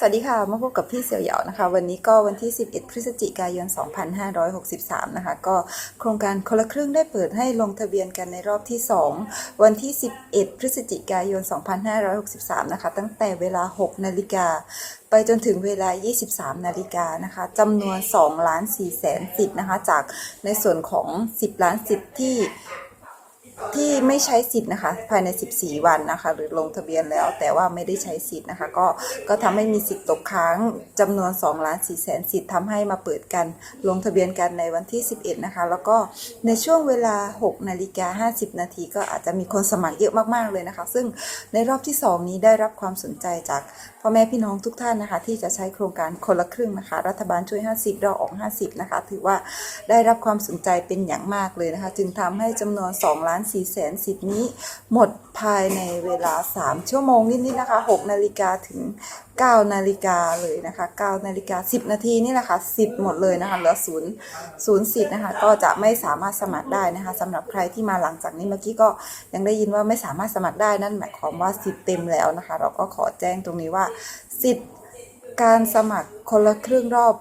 สวัสดีค่ะ มาพบกับพี่เสี่ยวเหยานะคะ วันนี้ก็วันที่ 11 พฤศจิกายน 2563 นะคะ ก็โครงการคนละครึ่งได้เปิดให้ลงทะเบียนกันในรอบที่ 2 วันที่ 11 พฤศจิกายน 2563 นะคะ ตั้งแต่เวลา 6 นาฬิกาไปจนถึงเวลา 23 นาฬิกานะคะจำนวน 2 ล้าน4แสนสิทธิ์นะคะ จากในส่วนของ 10 ล้านสิทธิ์ที่ ที่ไม่ใช้สิทธิ์นะคะ ภายใน 14 วันนะคะ หรือลงทะเบียนแล้ว แต่ว่าไม่ได้ใช้สิทธิ์นะคะ ก็ก็ทำให้มีสิทธิ์ตกค้างจำนวน2ล้าน4แสนสิทธิ์ทำให้มาเปิดกันลงทะเบียนกันในวันที่ 11 นะคะ แล้วก็ในช่วงเวลา 6 นาฬิกา 50 นาทีก็อาจจะมีคนสมัครเยอะมาก ๆ เลยนะคะ ซึ่งในรอบที่ 2 นี้ได้รับความสนใจจากพ่อแม่พี่น้องทุกท่านนะคะ ที่จะใช้โครงการคนละครึ่งนะคะ รัฐบาลช่วย 50 เราออก 50 นะคะ ถือว่าได้รับความสนใจเป็นอย่างมากเลยนะคะ จึงทำให้จำนวน2ล้าน4แสนสิทธิ์นี้ หมดภายในเวลา 3 ชั่วโมงนิดๆนะคะ6นาฬิกาถึง 9 นาฬิกาเลยนะคะ9นาฬิกา 10 นาทีนี่แหละค่ะสิทธิ์หมดเลยนะคะเหลือศูนย์ศูนย์สิทธิ์นะคะก็จะไม่สามารถสมัครได้นะคะสำหรับใครที่มาหลังจากนี้เมื่อกี้ก็ยังได้ยินว่าไม่สามารถสมัครได้นั่นหมายความว่าสิทธิ์เต็มแล้วนะคะ เราก็ขอแจ้งตรงนี้ว่าสิทธิ์การสมัครคนละครึ่งรอบ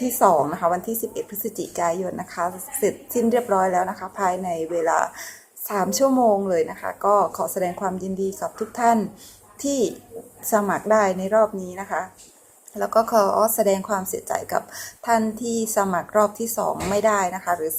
ที่2นะคะวันที่ 11 พฤศจิกายนนะคะ เสร็จสิ้นเรียบร้อยแล้วนะคะ ภายในเวลา 3 ชั่วโมงเลยนะคะ ก็ขอแสดงความยินดีกับทุกท่านที่สมัครได้ในรอบนี้นะคะ แล้วก็ขอแสดงความเสียใจกับท่านที่สมัครรอบที่ 2 ไม่ได้นะคะ หรือ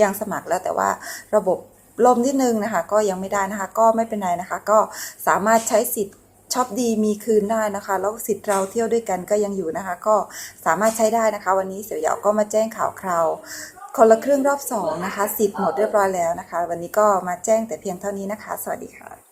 ยังสมัครแล้วแต่ว่าระบบล่มนิดนึงนะคะ ก็ยังไม่ได้นะคะ ก็ไม่เป็นไรนะคะ ก็สามารถใช้สิทธิ์ช็อปดีมีคืนได้นะคะ แล้วสิทธิ์เราเที่ยวด้วยกันก็ยังอยู่นะคะ ก็สามารถใช้ได้นะคะ วันนี้เสี่ยวเหยาก็มาแจ้งข่าวคราว คนละครึ่งรอบสองนะคะสิบหมดเรียบร้อยแล้วนะคะ วันนี้ก็มาแจ้งแต่เพียงเท่านี้นะคะ สวัสดีค่ะ